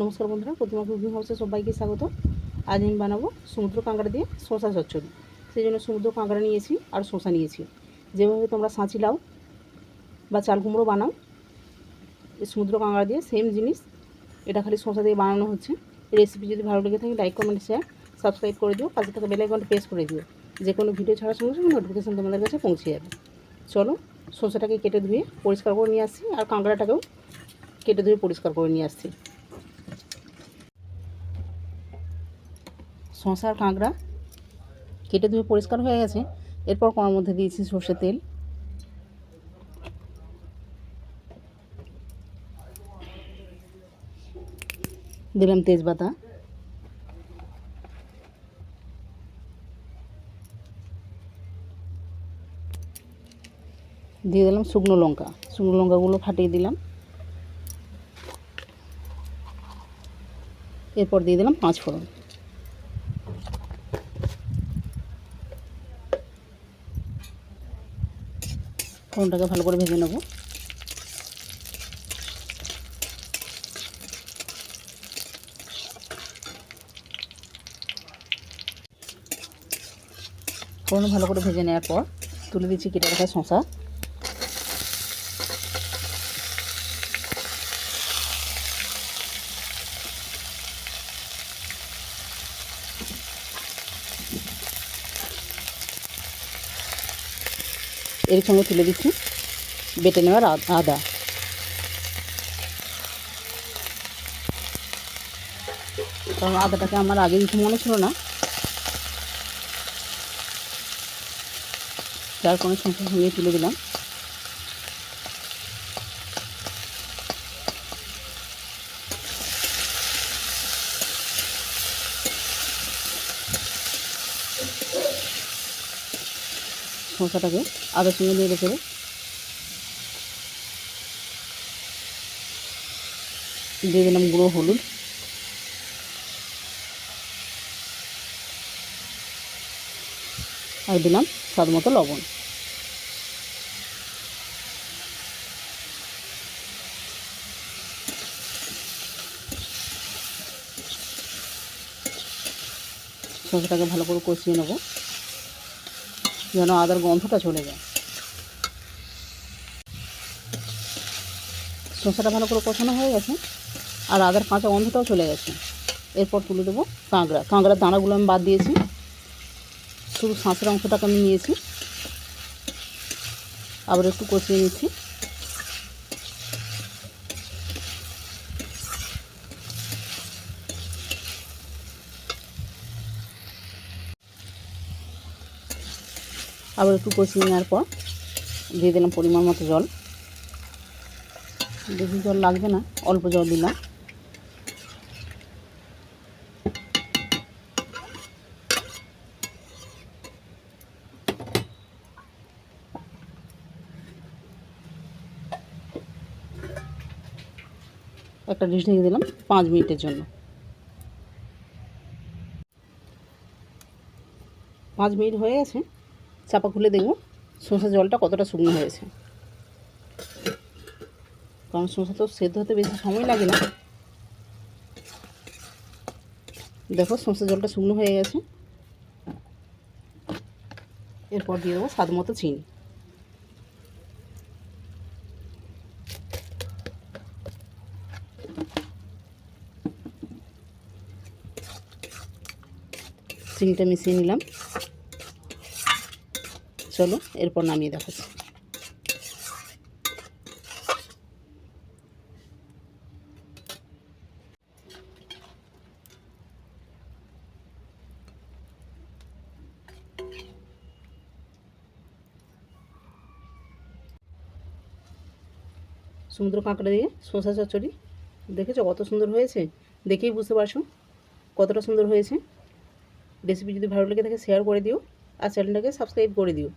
নমস্কার বন্ধুরা, প্রতিমা কুকিং হাউসে সবাইকে স্বাগত। আজ আমি বানাবো সমুদ্র কাঁকড়া দিয়ে শসা চচ্চড়ি। সেই জন্য সমুদ্র কাঁকড়া নিয়েছি আর শসা নিয়েছি। যেভাবে তোমরা সাঁচি লাও বা চাল কুমড়ো বানাও সমুদ্র কাঁকড়া দিয়ে সেম জিনিস। এটা খালি শসা দিয়ে বানানো হচ্ছে। রেসিপি যদি ভালো লেগে থাকে লাইক কমেন্ট শেয়ার সাবস্ক্রাইব করে দিও। পাশে থাকা বেলাইকনটা প্রেস করে দিও। যে কোনো ভিডিও ছাড়ার সঙ্গে সঙ্গে নোটিফিকেশান তোমাদের কাছে পৌঁছে যাবে। চলো, শসাটাকে কেটে ধুয়ে পরিষ্কার করে নিয়ে আসছি। আর কাঁকড়াটাকেও কেটে ধুয়ে পরিষ্কার করে নিয়ে আসছি। শসা আর কাঁকড়া কেটে ধুয়ে পরিষ্কার হয়ে গেছে। এরপর কড়ার মধ্যে দিয়েছি সর্ষের তেল। দিলাম তেজপাতা। দিয়ে দিলাম শুকনো লঙ্কা। শুকনো লঙ্কাগুলো ফাটিয়ে দিলাম। এরপর দিয়ে দিলাম পাঁচ ফোড়ন ফোড়নটাকে ভালো করে ভেজে নেব। ফোড়ন ভালো করে ভেজে নেওয়ার পর তুলে দিচ্ছি কেটে রাখা শশা এর সঙ্গে তুলে দিচ্ছি। বেটে নেওয়ার আদ- কারণ আদাটাকে আমার আগে দিতে মনে ছিল না। যার কোনো সঙ্গে সঙ্গে তুলে দিলাম। শসাটাকে আদার সঙ্গে নিয়ে রেখে দিয়ে দিলাম গুঁড়ো হলুদ। আর দিলাম স্বাদ মতো লবণ। শসাটাকে ভালো করে কষিয়ে নেব। যেন আদার গন্ধটা চলে যায়। শসাটা ভালো করে কষানো হয়ে গেছে, আর আদার কাঁচা গন্ধটাও চলে গেছে। এরপর তুলে দেবো কাঁকড়া। কাঁকড়ার দানাগুলো আমি বাদ দিয়েছি। শুধু শাঁসের অংশটাকে আমি নিয়েছি। আবার একটু কষিয়ে নিচ্ছি। আবার একটু কষিয়ে নেওয়ার পর দিয়ে দিলাম পরিমাণ মতো জল। বেশি জল লাগবে না, অল্প জল দিলাম। একটা ডিশ ঢেকে দিলাম পাঁচ মিনিটের জন্য। পাঁচ মিনিট হয়ে গেছে। চাপা খুলে দেখব। শসা জলটা কতটা শুকনো হয়েছে। কারণ শসা তো সেদ্ধ হতে বেশি সময় লাগে না। দেখো শসা জলটা শুকনো হয়ে গেছে। এরপর দিয়ে দেবো স্বাদ মতো চিনি। চিনিটা মিশিয়ে নিলাম। চলো, এরপর নামিয়ে দেখাচ্ছি। সমুদ্র কাঁকড়া দিয়ে শসা চচ্চড়ি, দেখেছ কত সুন্দর হয়েছে? দেখেই বুঝতে পারছ কতটা সুন্দর হয়েছে। রেসিপি যদি ভালো লেগে থাকে শেয়ার করে দিও আর চ্যানেলটাকে সাবস্ক্রাইব করে দিও।